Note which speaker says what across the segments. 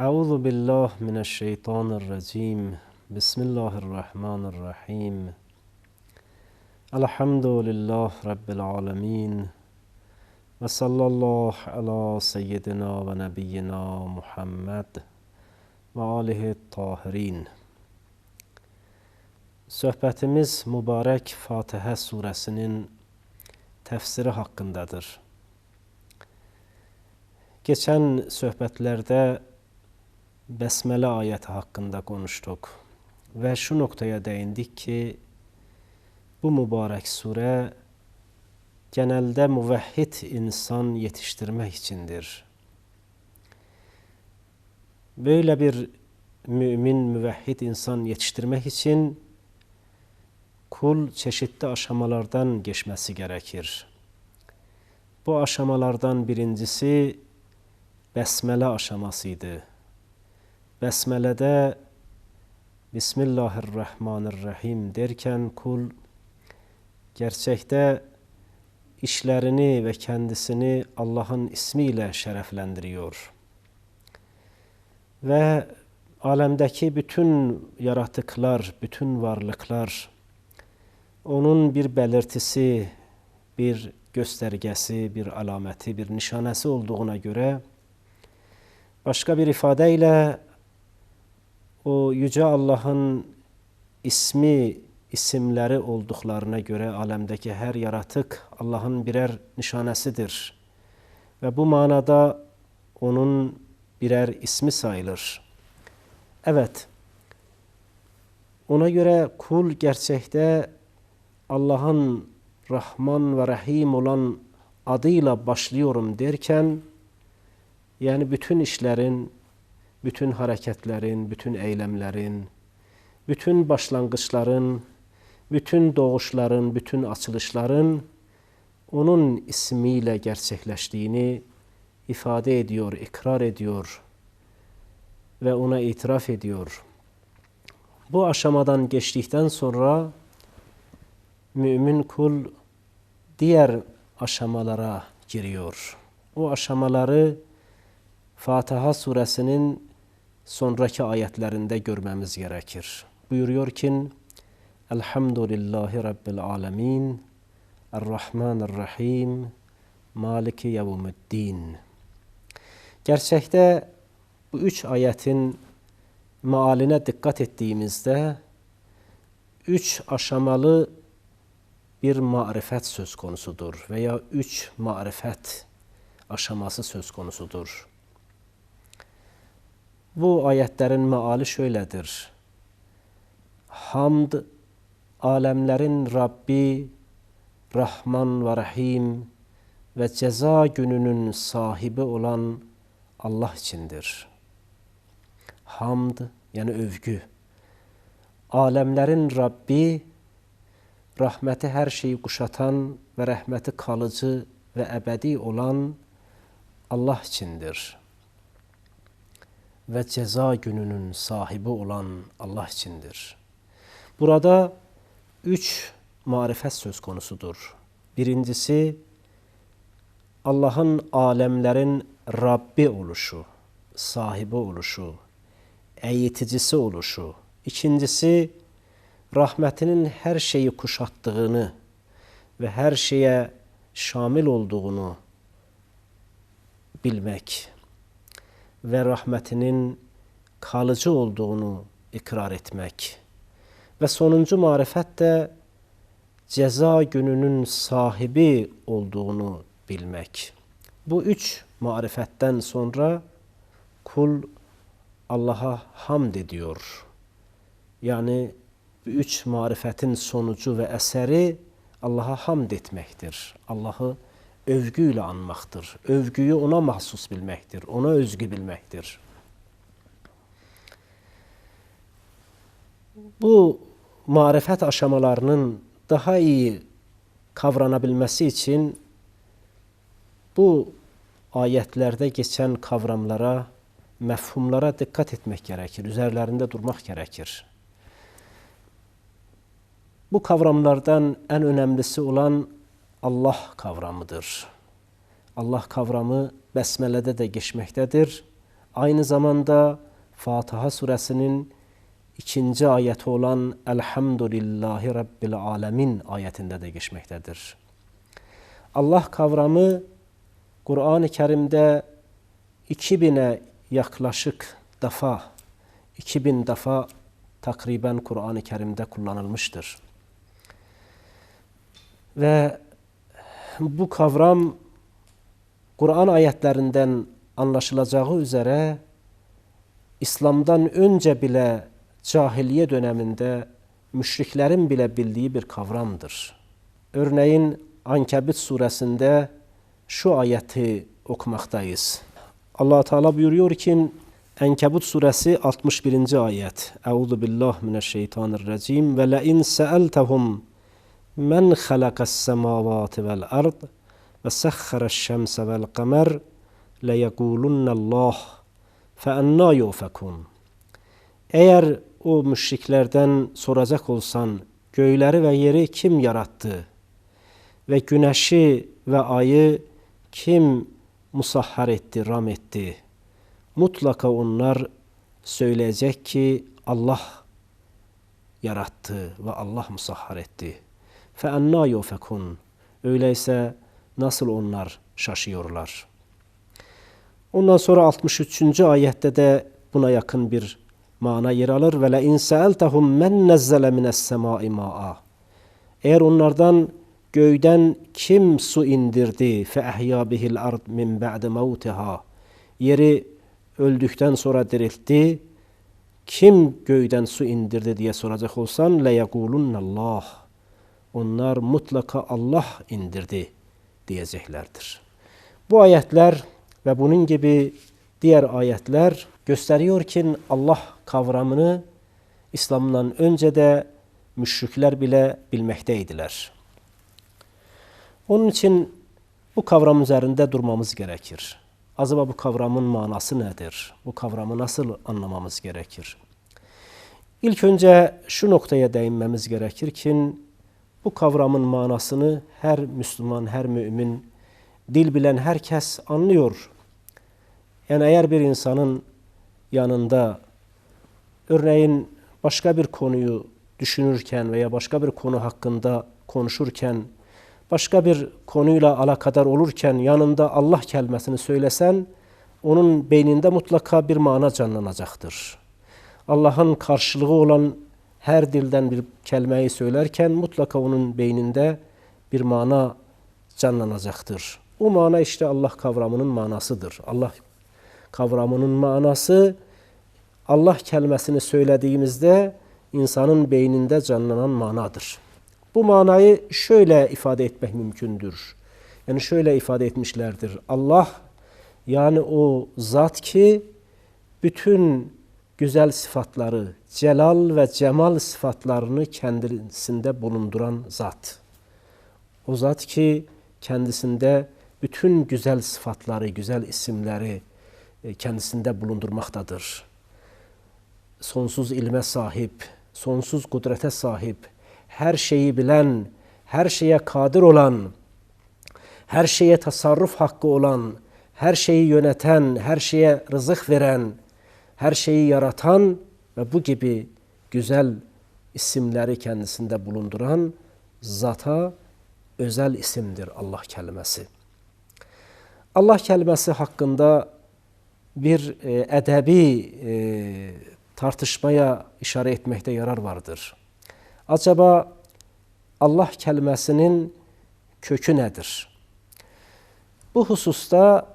Speaker 1: أعوذ بالله من الشيطان الرجيم. بسم الله الرحمن الرحيم. الحمد لله رب العالمين. وصلى الله على سيدنا ونبينا محمد وآله الطاهرين. Söhbətimiz mübarək Fatihə surəsinin təfsiri haqqındadır. Keçən söhbətlərdə Bəsmələ ayəti haqqında konuştuk və şu noktaya değindik ki, bu mübarək surə genelde müvəhhid insan yetiştirmek içindir. Böyle bir mümin, müvəhhid insan yetiştirmek için kul çeşitli aşamalardan geçmesi gerekir. Bu aşamalardan birincisi besmele aşamasıydı. Besmele'de Bismillahirrahmanirrahim derken kul gerçekte işlerini ve kendisini Allah'ın ismiyle şereflendiriyor. Ve alemdeki bütün yaratıklar, bütün varlıklar onun bir belirtisi, bir göstergesi, bir alameti, bir nişanesi olduğuna göre başka bir ifadeyle o yüce Allah'ın ismi, isimleri olduklarına göre alemdeki her yaratık Allah'ın birer nişanesidir. Ve bu manada onun birer ismi sayılır. Evet, ona göre kul gerçekte Allah'ın Rahman ve Rahim olan adıyla başlıyorum derken yani bütün işlerin, bütün hareketlerin, bütün eylemlerin, bütün başlangıçların, bütün doğuşların, bütün açılışların onun ismiyle gerçekleştiğini ifade ediyor, ikrar ediyor ve ona itiraf ediyor. Bu aşamadan geçtikten sonra mümin kul diğer aşamalara giriyor. O aşamaları Fatiha suresinin sonraki ayetlerinde görmemiz gerekir. Buyuruyor ki Elhamdülillahi Rabbil Alemin Errahmanirrahim Maliki Yevmiddin Gerçekte bu üç ayetin mealine dikkat ettiğimizde üç aşamalı bir marifet söz konusudur veya üç marifet aşaması söz konusudur. Bu ayetlerin meali şöyledir. Hamd, alemlerin Rabbi, Rahman ve Rahim ve ceza gününün sahibi olan Allah içindir. Hamd yani övgü. Alemlerin Rabbi, rahmeti her şeyi kuşatan ve rahmeti kalıcı ve ebedi olan Allah içindir. Ve ceza gününün sahibi olan Allah içindir. Burada üç marifet söz konusudur. Birincisi Allah'ın alemlerin Rabbi oluşu, sahibi oluşu, eğiticisi oluşu. İkincisi rahmetinin her şeyi kuşattığını ve her şeye şamil olduğunu bilmek ve rahmetinin kalıcı olduğunu ikrar etmek ve sonuncu marifet de ceza gününün sahibi olduğunu bilmek. Bu üç marifetten sonra kul Allah'a hamd ediyor. Yani bu üç marifetin sonucu ve eseri Allah'a hamd etmektir. Allah'ı övgüyle anmaktır. Övgüyü ona mahsus bilmektir. Ona özgü bilmektir. Bu marifet aşamalarının daha iyi kavranabilmesi için bu ayetlerde geçen kavramlara, mefhumlara dikkat etmek gerekir. Üzerlerinde durmak gerekir. Bu kavramlardan en önemlisi olan Allah kavramıdır. Allah kavramı Besmele'de de geçmektedir. aynı zamanda Fatiha suresinin ikinci ayeti olan Elhamdülillahi Rabbil Alemin ayetinde de geçmektedir. Allah kavramı Kur'an-ı Kerim'de 2000'e yaklaşık defa, 2000 defa takriben Kur'an-ı Kerim'de kullanılmıştır. Ve bu kavram Kur'an ayetlerinden anlaşılacağı üzere İslam'dan önce bile cahiliye döneminde müşriklerin bile bildiği bir kavramdır. Örneğin Ankebut suresinde şu ayeti okumaktayız. Allah Teala buyuruyor ki Enkebut suresi 61. ayet. Euzu billahi mineşşeytanirracim ve la in sa'altahum men halakas semavati vel ard ve sahhara's şemse vel kamer le yekulunallah fe enna yufakun. Eğer o müşriklerden soracak olsan göyleri ve yeri kim yarattı? Ve güneşi ve ayı kim musahhar etti, ram etti? Mutlaka onlar söyleyecek ki Allah yarattı ve Allah musahhar etti. Enna yufekun. Öyleyse nasıl onlar şaşıyorlar? Ondan sonra 63. ayette de buna yakın bir mana yer alır. Ve le in sa'altahum men nezzele mines. Eğer onlardan göğden kim su indirdi fe ehya bihil ard min ba'de mevtiha. Yeri öldükten sonra diriltti. Kim göğden su indirdi diye soracak olsan le Allah. Onlar mutlaka Allah indirdi diyeceklerdir. Bu ayetler ve bunun gibi diğer ayetler gösteriyor ki Allah kavramını İslam'dan önce de müşrikler bile bilmekteydiler. Onun için bu kavram üzerinde durmamız gerekir. Acaba bu kavramın manası nedir? Bu kavramı nasıl anlamamız gerekir? İlk önce şu noktaya değinmemiz gerekir ki bu kavramın manasını her Müslüman, her mümin, dil bilen herkes anlıyor. Yani eğer bir insanın yanında örneğin başka bir konuyu düşünürken veya başka bir konu hakkında konuşurken, başka bir konuyla alakadar olurken yanında Allah kelimesini söylesen, onun beyninde mutlaka bir mana canlanacaktır. Allah'ın karşılığı olan her dilden bir kelimeyi söylerken mutlaka onun beyninde bir mana canlanacaktır. O mana işte Allah kavramının manasıdır. Allah kavramının manası Allah kelimesini söylediğimizde insanın beyninde canlanan manadır. Bu manayı şöyle ifade etmek mümkündür. Yani şöyle ifade etmişlerdir. Allah yani o zat ki bütün güzel sıfatları, celal ve cemal sıfatlarını kendisinde bulunduran zat. O zat ki kendisinde bütün güzel sıfatları, güzel isimleri e, kendisinde bulundurmaktadır. Sonsuz ilme sahip, sonsuz kudrete sahip, her şeyi bilen, her şeye kadir olan, her şeye tasarruf hakkı olan, her şeyi yöneten, her şeye rızık veren, her şeyi yaratan ve bu gibi güzel isimleri kendisinde bulunduran zata özel isimdir Allah kelimesi. Allah kelimesi hakkında bir e, edebi e, tartışmaya işaret etmekte yarar vardır. Acaba Allah kelimesinin kökü nedir? Bu hususta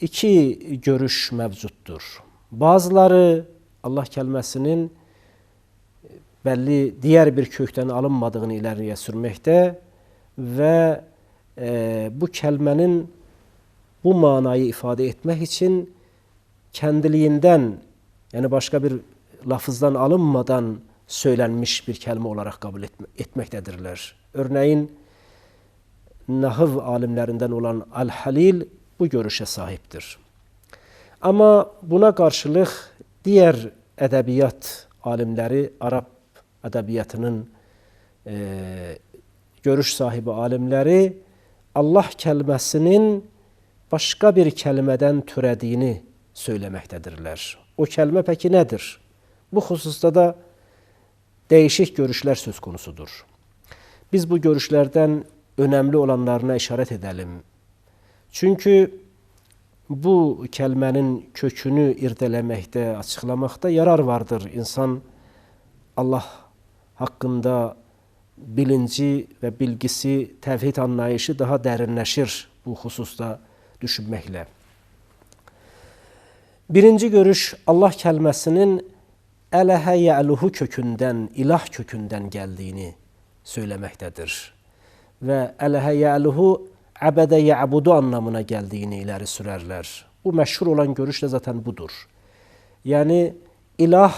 Speaker 1: iki görüş mevcuttur. Bazıları Allah kelimesinin belli diğer bir kökten alınmadığını ileriye sürmekte ve e, bu kelimenin bu manayı ifade etmek için kendiliğinden yani başka bir lafızdan alınmadan söylenmiş bir kelime olarak kabul etme, etmektedirler. Örneğin nahiv alimlerinden olan Al-Halil bu görüşe sahiptir. Ama buna karşılık diğer edebiyat alimleri, Arap edebiyatının e, görüş sahibi alimleri Allah kelimesinin başka bir kelimeden türediğini söylemektedirler. O kelime peki nedir? Bu hususta da değişik görüşler söz konusudur. Biz bu görüşlerden önemli olanlarına işaret edelim. Çünkü bu kelimenin kökünü irdelemekte, açıklamakta yarar vardır. İnsan Allah hakkında bilinci ve bilgisi, tevhid anlayışı daha derinleşir bu hususta düşünmekle. Birinci görüş Allah kelimesinin elehe ye'luhu kökünden, ilah kökünden geldiğini söylemektedir. Ve elehe ye'luhu abede ye'budu anlamına geldiğini ileri sürerler. Bu meşhur olan görüş de zaten budur. Yani ilah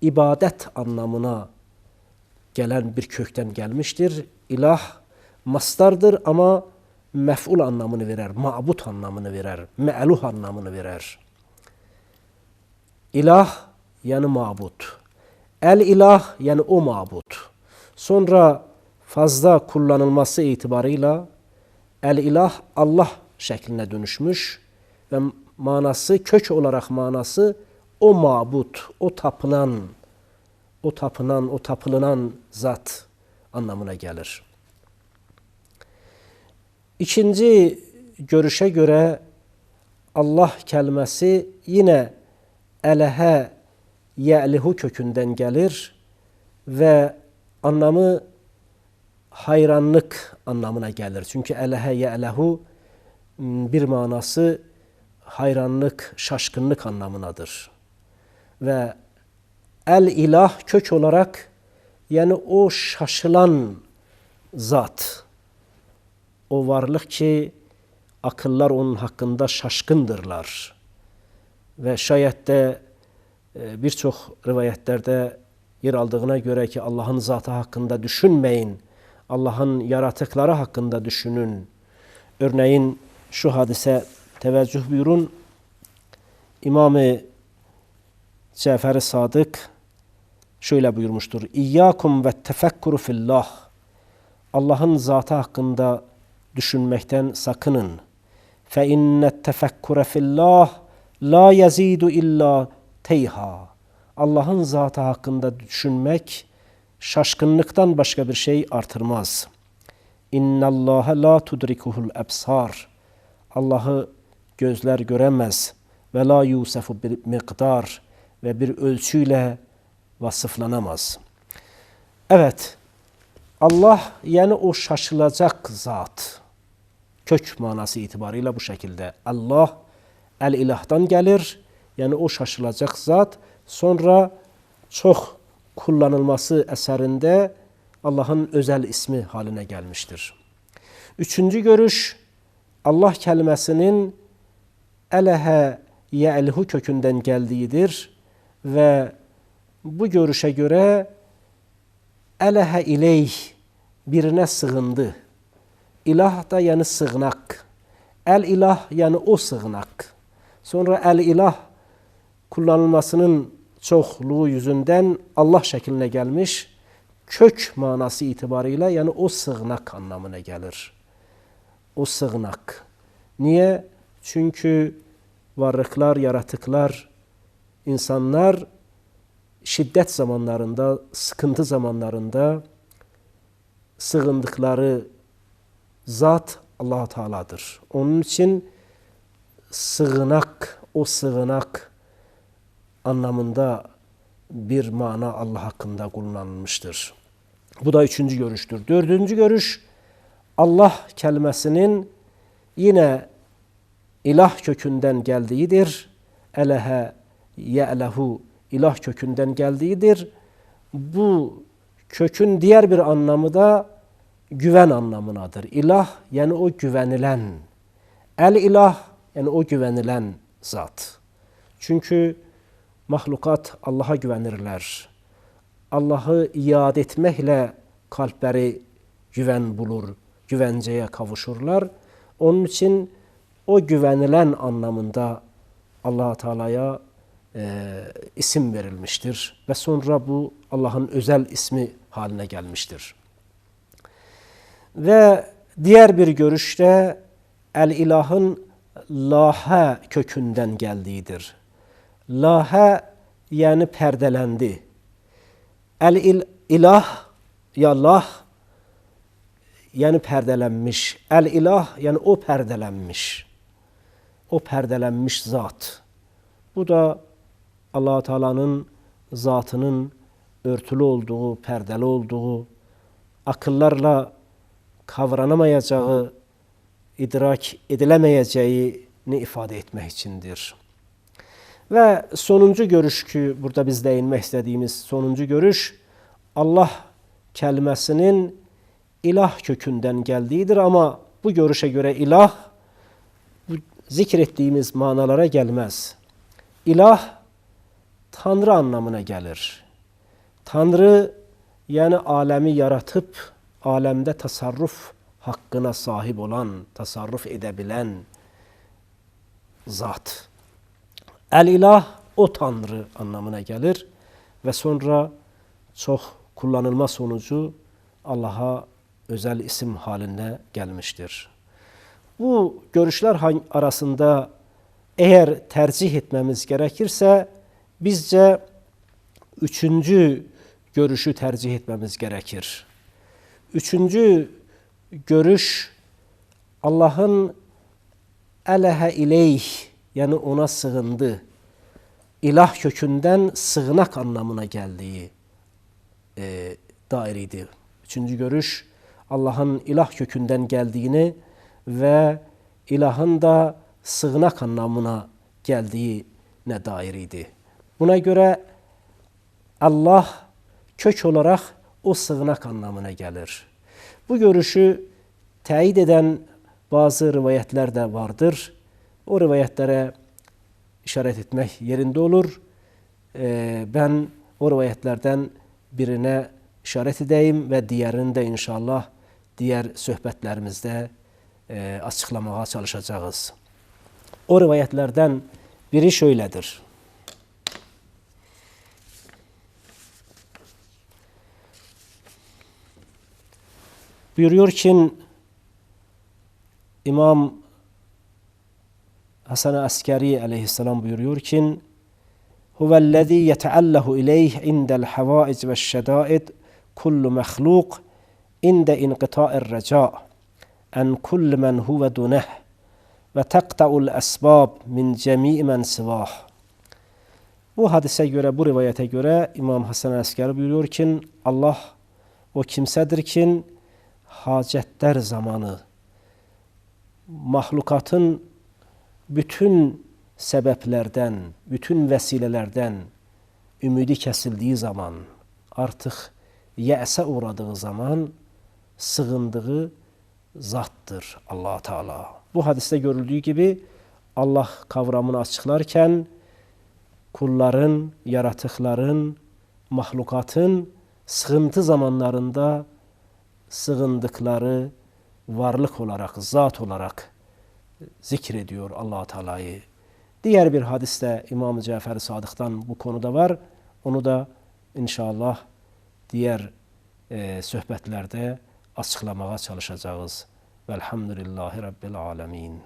Speaker 1: ibadet anlamına gelen bir kökten gelmiştir. İlah mastardır ama mef'ul anlamını verer, ma'but anlamını verer, me'luh anlamını verer. İlah yani mabut. El ilah yani o mabut. Sonra fazla kullanılması itibarıyla el ilah Allah şekline dönüşmüş ve manası kök olarak manası o mabut, o tapılan, o tapınan, o tapılınan zat anlamına gelir. İkinci görüşe göre Allah kelimesi yine elehe ye'lihu kökünden gelir ve anlamı hayranlık anlamına gelir. Çünkü elehe ye'lehu bir manası hayranlık, şaşkınlık anlamınadır. Ve el ilah kök olarak yani o şaşılan zat, o varlık ki akıllar onun hakkında şaşkındırlar. Ve şayet de e, birçok rivayetlerde yer aldığına göre ki Allah'ın zatı hakkında düşünmeyin, Allah'ın yaratıkları hakkında düşünün. Örneğin şu hadise teveccüh buyurun. İmam-ı Cafer-i Sadık şöyle buyurmuştur. İyyakum ve tefekkuru fillah. Allah'ın zatı hakkında düşünmekten sakının. Fe innet tefekkure fillah la yazidu illa teyha. Allah'ın zatı hakkında düşünmek şaşkınlıktan başka bir şey artırmaz. İnna Allah la tudrikuhul ebsar. Allah'ı gözler göremez ve la yusefu bir miktar ve bir ölçüyle vasıflanamaz. Evet, Allah yani o şaşılacak zat. Kök manası itibarıyla bu şekilde. Allah el ilahdan gelir. Yani o şaşılacak zat. Sonra çok kullanılması eserinde Allah'ın özel ismi haline gelmiştir. Üçüncü görüş Allah kelimesinin elehe ye'lhu kökünden geldiğidir ve bu görüşe göre elehe ileyh birine sığındı. İlah da yani sığınak. El ilah yani o sığınak. Sonra el ilah kullanılmasının çokluğu yüzünden Allah şekline gelmiş. Kök manası itibarıyla yani o sığınak anlamına gelir. O sığınak. Niye? Çünkü varlıklar, yaratıklar, insanlar şiddet zamanlarında, sıkıntı zamanlarında sığındıkları zat allah Teala'dır. Onun için sığınak, o sığınak anlamında bir mana Allah hakkında kullanılmıştır. Bu da üçüncü görüştür. Dördüncü görüş Allah kelimesinin yine ilah kökünden geldiğidir. Elehe ye'lehu ilah kökünden geldiğidir. Bu kökün diğer bir anlamı da güven anlamınadır. İlah yani o güvenilen. El ilah yani o güvenilen zat. Çünkü mahlukat Allah'a güvenirler. Allah'ı iade etmekle kalpleri güven bulur, güvenceye kavuşurlar. Onun için o güvenilen anlamında allah Teala'ya e, isim verilmiştir. Ve sonra bu Allah'ın özel ismi haline gelmiştir. Ve diğer bir görüşte el ilahın lahe kökünden geldiğidir. Lahe yani perdelendi. El il, ilah ya lah yani perdelenmiş. El ilah yani o perdelenmiş. O perdelenmiş zat. Bu da allah Teala'nın zatının örtülü olduğu, perdeli olduğu, akıllarla kavranamayacağı, idrak edilemeyeceğini ifade etmek içindir. Ve sonuncu görüş ki burada biz değinmek istediğimiz sonuncu görüş Allah kelimesinin ilah kökünden geldiğidir ama bu görüşe göre ilah zikrettiğimiz manalara gelmez. İlah Tanrı anlamına gelir. Tanrı yani alemi yaratıp alemde tasarruf hakkına sahip olan, tasarruf edebilen zat. El ilah o Tanrı anlamına gelir ve sonra çok kullanılma sonucu Allah'a özel isim haline gelmiştir. Bu görüşler arasında eğer tercih etmemiz gerekirse bizce üçüncü görüşü tercih etmemiz gerekir. Üçüncü görüş Allah'ın elehe ileyh yani ona sığındı. İlah kökünden sığınak anlamına geldiği e, dairiydi. Üçüncü görüş Allah'ın ilah kökünden geldiğini ve ilahın da sığınak anlamına geldiğine dairiydi. Buna göre Allah kök olarak o sığınak anlamına gelir. Bu görüşü teyit eden bazı rivayetler de vardır. O rivayetlere işaret etmek yerinde olur. Ben o rivayetlerden birine işaret edeyim ve diğerini de inşallah diğer sohbetlerimizde e, açıklamaya çalışacağız. O rivayetlerden biri şöyledir. Buyuruyor ki İmam Hasan Askeri aleyhisselam buyuruyor ki Huvellezî yeteallahu ileyh indel havaic ve şedâid kullu mehluk inde inqita'ir reca en kull men huve duneh ve tekta'ul esbab min cemii men sivah. Bu hadise göre, bu rivayete göre İmam Hasan Askeri buyuruyor ki Allah o kimsedir ki hacetler zamanı mahlukatın bütün sebeplerden, bütün vesilelerden ümidi kesildiği zaman, artık ye'se uğradığı zaman sığındığı zattır allah Teala. Bu hadiste görüldüğü gibi Allah kavramını açıklarken kulların, yaratıkların, mahlukatın sıkıntı zamanlarında sığındıkları varlık olarak, zat olarak zikrediyor allah Teala'yı. Diğer bir hadiste İmam-ı Cafer Sadık'tan bu konuda var. Onu da inşallah diğer e, sohbetlerde açıklamaya çalışacağız. Velhamdülillahi Rabbil Alemin.